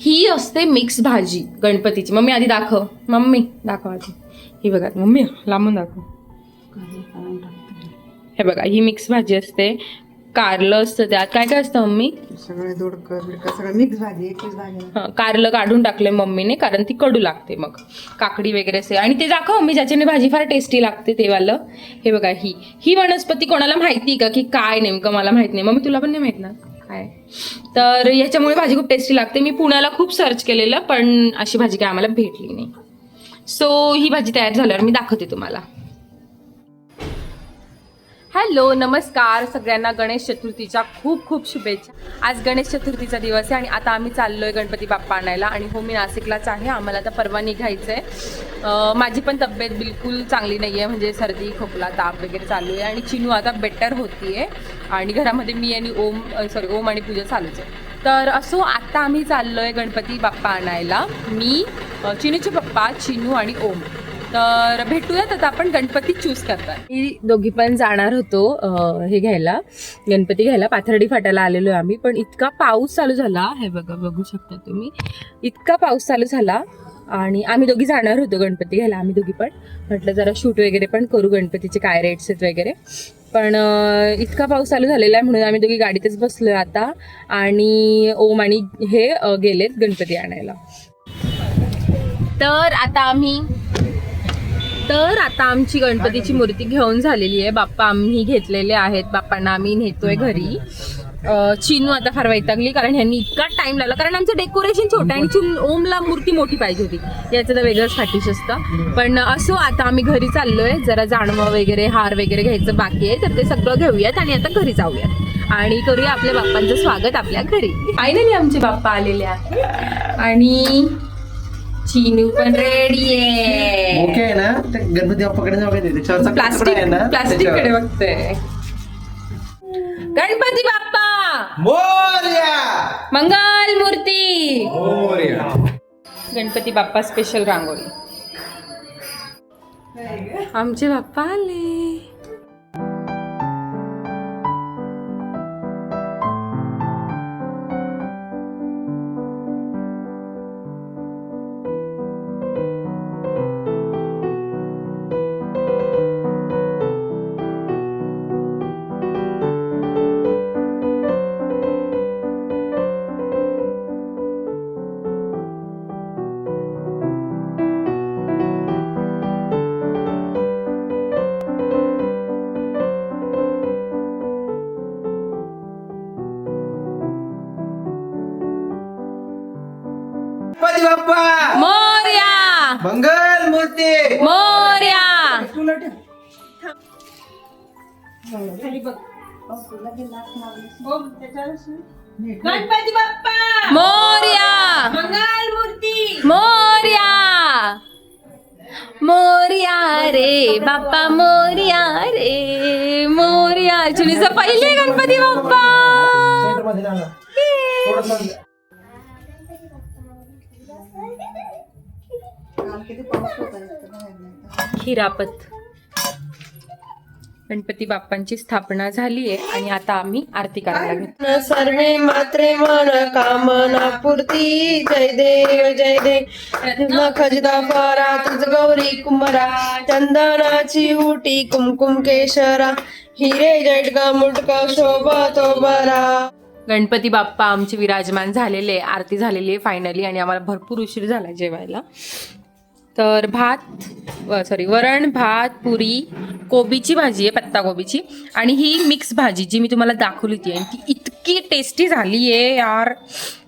ही असते मिक्स भाजी गणपतीची. मम्मी आधी दाखव. मम्मी दाखव आधी. ही बघा मम्मी लांबून दाखव. हे बघा ही मिक्स भाजी असते. कारलं असतं त्यात. काय काय असतं मम्मी? सगळे दोडकर बिडकर सगळं मिक्स भाजी एकच भाजी. हं, कारलं काढून टाकलंय मम्मीने कारण ती कडू लागते मग. काकडी वगैरे असे. आणि ते दाखव मम्मी ज्याच्याने भाजी फार टेस्टी लागते ते वालं. हे बघा ही. ही वनस्पती कोणाला माहिती का? की काय नेमकं मला माहीत नाही. मम्मी तुला पण नाही माहीत ना? काय तर याच्यामुळे भाजी खूप टेस्टी लागते. मी पुण्याला खूप सर्च केलेलं पण अशी भाजी काय आम्हाला भेटली नाही. सो ही भाजी तयार झाल्यावर मी दाखवते तुम्हाला. हॅलो नमस्कार सगळ्यांना गणेश चतुर्थीच्या खूप खूप शुभेच्छा. आज गणेश चतुर्थीचा दिवस आहे आणि आता आम्ही चाललोय गणपती बाप्पा आणायला आणि हो मी नाशिकलाच आहे. आम्हाला आता परवा निघायचं आहे माझी पण तब्येत बिलकुल चांगली नाही आहे म्हणजे सर्दी खोकला ताप वगैरे चालू आहे आणि चिनू आता बेटर होतीये आणि घरामध्ये मी आणि ओम सॉरी ओम आणि पूजा चालूच आहे. तर असो आता आम्ही चाललोय गणपती बाप्पा आणायला. मी चिनूचे पप्पा चिनू आणि ओम. तर भेटूयात आता आपण गणपती चूज करतात ही दोघी पण जाणार होतो अं, हे घ्यायला. गणपती घ्यायला पाथर्डी फाट्याला आलेलो आहे आम्ही. पण इतका पाऊस चालू झाला हे बघा बघू शकता तुम्ही. इतका पाऊस चालू झाला आणि आम्ही दोघी जाणार होतो गणपती घ्यायला आम्ही दोघी पण. म्हटलं जरा शूट वगैरे पण करू गणपतीचे काय रेट्स आहेत वगैरे. पण अं, इतका पाऊस चालू झालेला आहे म्हणून आम्ही दोघी गाडीतच बसलोय आता. आणि ओम आणि हे अं, गेलेत गणपती आणायला. तर आता आम्ही तर आता आमची गणपतीची मूर्ती घेऊन झालेली आहे. बाप्पा आम्ही घेतलेले आहेत. बाप्पांना आम्ही नेतोय घरी. चिनू आता फार वैतागली कारण ह्यांनी इतका टाइम लागला कारण आमचं डेकोरेशन छोटं आणि चिन ओमला मूर्ती मोठी पाहिजे होती. याचं तर वेगळंच फाटीश असतं. पण असो आता आम्ही घरी चाललोय. जरा जाणवं वगैरे हार वगैरे घ्यायचं बाकी आहे. तर ते सगळं घेऊयात आणि आता घरी जाऊयात. आणि करूया आपल्या बाप्पांचं स्वागत आपल्या घरी. फायनली आमचे बाप्पा आलेले आहेत. आणि चिनू पण रेडी आहे. ओके आहे ना? ते गणपती जाऊ ते त्याच्यावरचा तुकडा प्लास्टिक आहे ना? प्लास्टिककडे. बघतोय गणपती बाप्पा! मोरया! मंगल मूर्ती! मोरया. गणपती बाप्पा स्पेशल रांगोळी. आमचे बाप्पा आले. गणपती बाप्पा मोर्या! मंगल मूर्ती! मोर्या! गणपती बाप्पा मोर्या! मंगल मूर्ती! मोर्या! मोर्या रे बाप्पा मोर्या रे मोर्या. जुनीचा पहिले गणपती बाप्पा खिरापत गणपती बाप्पांची स्थापना झाली आहे आणि आता आम्ही आरती करायला घेतो सर्वे मात्रे मन कामना पूर्ती. जय देव जय देव. खजदा फारा तुझ गौरी कुमरा चंदनाची उटी कुमकुम केशरा. हिरे जटका मुटका शोभा तो बरा गणपती बाप्पा आमचे विराजमान झालेले आरती झालेली आहे फायनली आणि आम्हाला भरपूर उशीर झाला जेवायला. तर भात सॉरी वरण भात पुरी कोबीची भाजी आहे पत्ता कोबीची. आणि ही मिक्स भाजी जी मी तुम्हाला दाखवली होती आणि ती इतकी टेस्टी झाली आहे यार.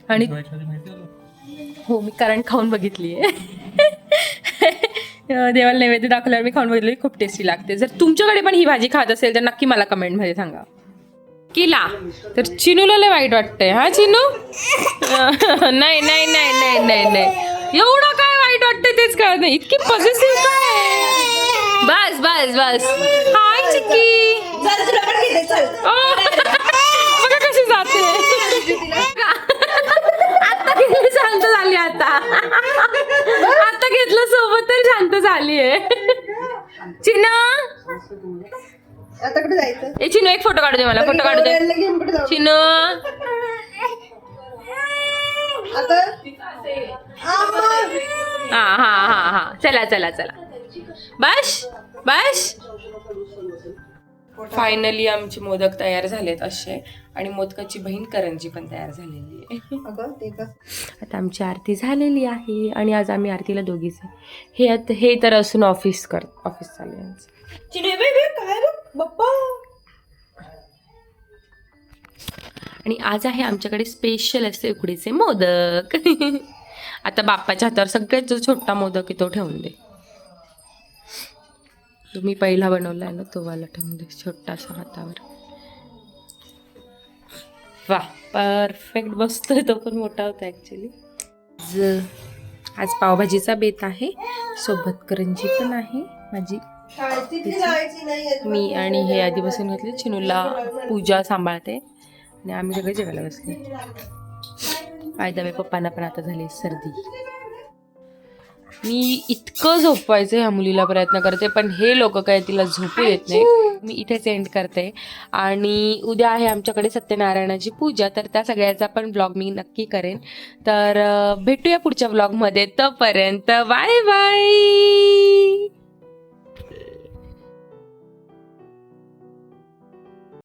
आणि हो मी कारण खाऊन बघितली आहे. देवाला नैवेद्य दाखवल्यावर मी खाऊन बघितली खूप टेस्टी लागते. जर तुमच्याकडे पण ही भाजी खात असेल तर नक्की मला कमेंटमध्ये सांगा. किला. तर चिनूला लय वाईट वाटतंय हा चिनू? नाही नाही नाही नाही नाही नाही. एवढं काय वाटतंय तेच कळत नाही. इतकी पॉझिटिव्ह काय बस बस बस. हाय चिक्की. ओ, बघा कशी जाते. आता घेतली शांत झाली आता. आता घेतलं सोबत तर शांत झाली आहे. चिना आता कुठे जायचं? ए चिनू एक फोटो काढू दे मला फोटो काढू दे. घेऊन कुठे जाऊ? चिनू आता? आम्हा. हा हा हा हा. चला चला चला. बस बस. फायनली आमचे मोदक तयार झालेत असे. आणि मोदकाची बहीण करंजी पण तयार झालेली आहे. अगं ते कसं आता आमची आरती झालेली आहे आणि आज आम्ही आरतीला दोघीच आहे. हे आत- हे तर असून ऑफिस कर ऑफिस चालू बाप्पा. आणि आज आहे आमच्याकडे स्पेशल असे उकडीचे मोदक. आता बाप्पाच्या हातावर सगळ्यात जो छोटा मोदक आहे तो ठेवून दे. तुम्ही पहिला बनवला आहे ना तो वाला ठेवून दे छोटासा हातावर. वा परफेक्ट बसतोय तो पण मोठा होता ॲक्च्युली आज पावभाजीचा बेत आहे सोबत करंजी पण आहे माझी. मी आणि हे आधी बसून घातले चिनूला पूजा सांभाळते आणि आम्ही सगळे जेवायला बसले. फायदा पप्पांना पण आता झाली सर्दी. मी इतकं झोपवायचं ह्या मुलीला प्रयत्न करते पण हे लोक काय तिला झोपू येत नाही मी इथेच एंड करते. आणि उद्या आहे आमच्याकडे सत्यनारायणाची पूजा तर त्या सगळ्याचा पण ब्लॉग मी नक्की करेन. तर भेटूया पुढच्या ब्लॉगमध्ये तोपर्यंत बाय बाय!